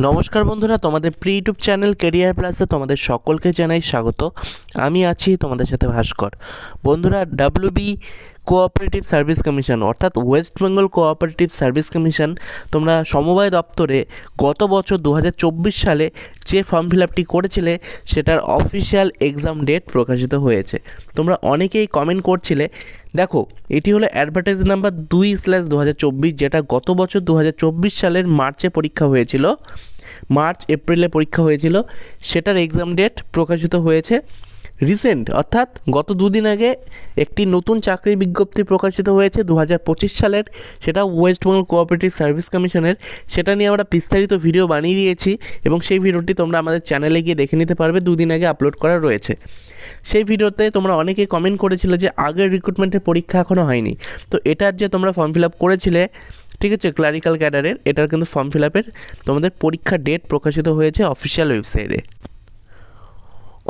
নমস্কার বন্ধুরা, তোমাদের প্রি ইউটিউব চ্যানেল কেরিয়ার প্লাসে তোমাদের সকলকে জানাই স্বাগত। আমি আছি তোমাদের সাথে ভাস্কর। বন্ধুরা ডাব্লিউবি কোঅপারেটিভ সার্ভিস কমিশন অর্থাৎ West Bengal cooperative service commission তোমরা সমবায় দপ্তরে গত বছর দু হাজার চব্বিশ সালে যে ফর্ম ফিল আপটি করেছিলে, সেটার অফিসিয়াল এক্সাম ডেট প্রকাশিত হয়েছে। তোমরা অনেকেই কমেন্ট করছিলে, দেখো, এটি হলো অ্যাডভার্টাইজ নাম্বার দুই স্ল্যাশ দুহাজার চব্বিশ, যেটা গত বছর দু হাজার চব্বিশ সালের মার্চে পরীক্ষা হয়েছিল। মার্চ, এপ্রিলে পরীক্ষা হয়েছিল। সেটার এক্সাম ডেট প্রকাশিত হয়েছে। রিসেন্ট অর্থাৎ গত দুদিন আগে একটি নতুন চাকরির বিজ্ঞপ্তি প্রকাশিত হয়েছে দু হাজার পঁচিশ সালের। সেটা ওয়েস্ট বেঙ্গল কোঅপারেটিভ সার্ভিস কমিশনের সেটা নিয়ে আমরা বিস্তারিত ভিডিও বানিয়ে দিয়েছি এবং সেই ভিডিওটি তোমরা আমাদের চ্যানেলে গিয়ে দেখে নিতে পারবে, দুদিন আগে আপলোড করা রয়েছে। সেই ভিডিওতে তোমরা অনেকে কমেন্ট করেছিলে যে আগের রিক্রুটমেন্টের পরীক্ষা এখনও হয়নি। তো এটার যে তোমরা ফর্ম ফিল আপ করেছিলে, ঠিক আছে ক্লারিক্যাল ক্যাডারের এটার কিন্তু ফর্ম ফিল আপের তোমাদের পরীক্ষার ডেট প্রকাশিত হয়েছে অফিসিয়াল ওয়েবসাইটে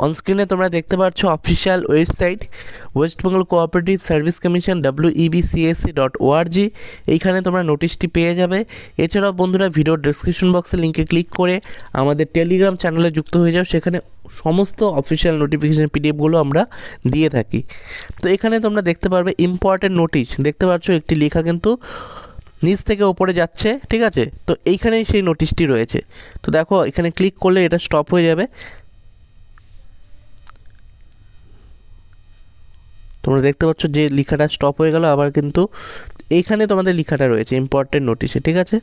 অনস্ক্রিনে তোমরা দেখতে পাচ্ছ official website West Bengal cooperative service commission W EBCSC dot ORG এইখানে তোমরা নোটিশটি পেয়ে যাবে। এছাড়াও বন্ধুরা ভিডিও ডিসক্রিপশন বক্সে লিঙ্কে ক্লিক করে আমাদের টেলিগ্রাম চ্যানেলে যুক্ত হয়ে যাও, সেখানে সমস্ত অফিসিয়াল নোটিফিকেশান পিডিএফগুলো আমরা দিয়ে থাকি। তো এখানে তোমরা দেখতে পারবে ইম্পর্টেন্ট নোটিশ দেখতে পাচ্ছ একটি লেখা কিন্তু নিচ থেকে ওপরে যাচ্ছে, ঠিক আছে? তো এইখানেই সেই নোটিশটি রয়েছে। তো দেখো, এখানে ক্লিক করলে এটা স্টপ হয়ে যাবে। তোমরা দেখতে পাচ্ছ যে লেখাটা স্টপ হয়ে গেল, আবার কিন্তু এইখানে তোমাদের লেখাটা রয়েছে ইম্পর্টেন্ট নোটিশে ঠিক আছে?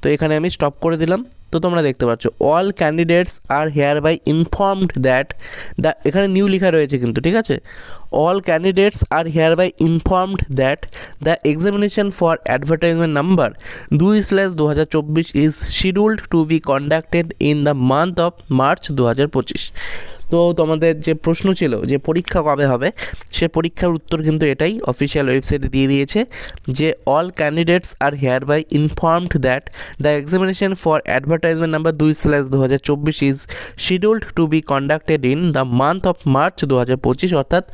তো এখানে আমি স্টপ করে দিলাম। তো তোমরা দেখতে পাচ্ছ all candidates are hereby informed that the এখানে নিউ লেখা রয়েছে কিন্তু, ঠিক আছে? All candidates are hereby informed that the examination for advertisement number দুই স্ল্যাশ দু হাজার চব্বিশ is scheduled to be conducted in the month of March দু হাজার পঁচিশ তো তোমাদের যে প্রশ্ন ছিল যে পরীক্ষা কবে হবে, সে পরীক্ষার উত্তর কিন্তু এটাই অফিসিয়াল ওয়েবসাইটে দিয়ে দিয়েছে যে all candidates are hereby informed that the examination for advertisement number দুই স্ল্যাশ দু হাজার চব্বিশ is scheduled to be conducted in the month of March দু হাজার পঁচিশ, অর্থাৎ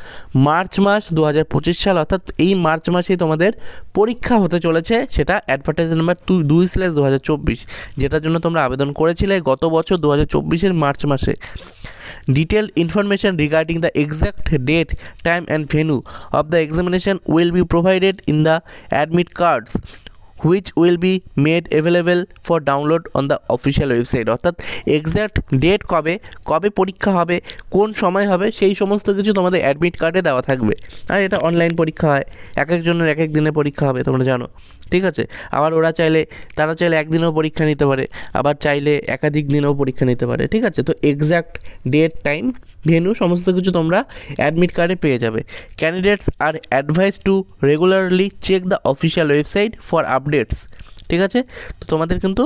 মার্চ মাস দু হাজার পঁচিশ সাল, অর্থাৎ এই মার্চ মাসেই তোমাদের পরীক্ষা হতে চলেছে সেটা অ্যাডভার্টাইজমেন্ট নাম্বার টু দুই স্ল্যাশ দু হাজার চব্বিশ, যেটার জন্য তোমরা আবেদন করেছিলে গত বছর দু হাজার চব্বিশের মার্চ মাসে। Detailed information regarding the exact date, time, and venue of the examination will be provided in the admit cards which will be made available for download on the official website অর্থাৎ exact date কবে কবে পরীক্ষা হবে, কোন সময় হবে, সেই সমস্ত কিছু তোমাদের অ্যাডমিট কার্ডে দেওয়া থাকবে। আর এটা অনলাইন পরীক্ষা হয়। এক একজনের এক এক দিনে পরীক্ষা হবে, তোমরা জানো। ঠিক আছে? আবার ওরা চাইলে, তারা চাইলে একদিনেও পরীক্ষা নিতে পারে। আবার চাইলে একাধিক দিনেও পরীক্ষা নিতে পারে। ঠিক আছে? তো এক্স্যাক্ট ডেট টাইম ভেনু সমস্ত কিছু তোমরা অ্যাডমিট কার্ডে পেয়ে যাবে। Candidates are advised to regularly check the official website for updates ঠিক আছে? তো তোমাদের কিন্তু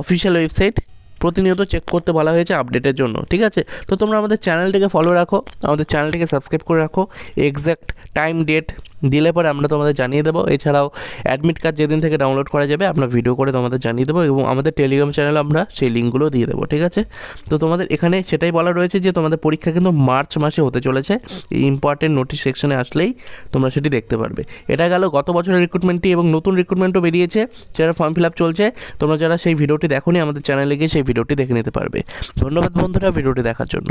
অফিসিয়াল ওয়েবসাইট প্রতিনিয়ত চেক করতে বলা হয়েছে আপডেটের জন্য, ঠিক আছে? তো তোমরা আমাদের চ্যানেলটিকে ফলো রাখো, আমাদের চ্যানেলটিকে সাবস্ক্রাইব করে রাখো এক্স্যাক্ট টাইম ডেট দিলে পরে আমরা তোমাদের জানিয়ে দেবো। এছাড়াও অ্যাডমিট কার্ড যেদিন থেকে ডাউনলোড করা যাবে, আমরা ভিডিও করে তোমাদের জানিয়ে দেবো এবং আমাদের টেলিগ্রাম চ্যানেলে আমরা সেই লিঙ্কগুলো দিয়ে দেবো, ঠিক আছে? তো তোমাদের এখানে সেটাই বলা রয়েছে যে তোমাদের পরীক্ষা কিন্তু মার্চ মাসে হতে চলেছে। এই ইম্পর্টেন্ট নোটিশ সেকশনে আসলেই তোমরা সেটি দেখতে পারবে। এটা গেল গত বছরের রিক্রুটমেন্টটি এবং নতুন রিক্রুটমেন্টও বেরিয়েছে। যারা ফর্ম ফিল আপ চলছে, তোমরা যারা সেই ভিডিওটি দেখোনি, আমাদের চ্যানেলে গিয়ে সেই ভিডিওটি দেখে নিতে পারবে। ধন্যবাদ বন্ধুরা ভিডিওটি দেখার জন্য।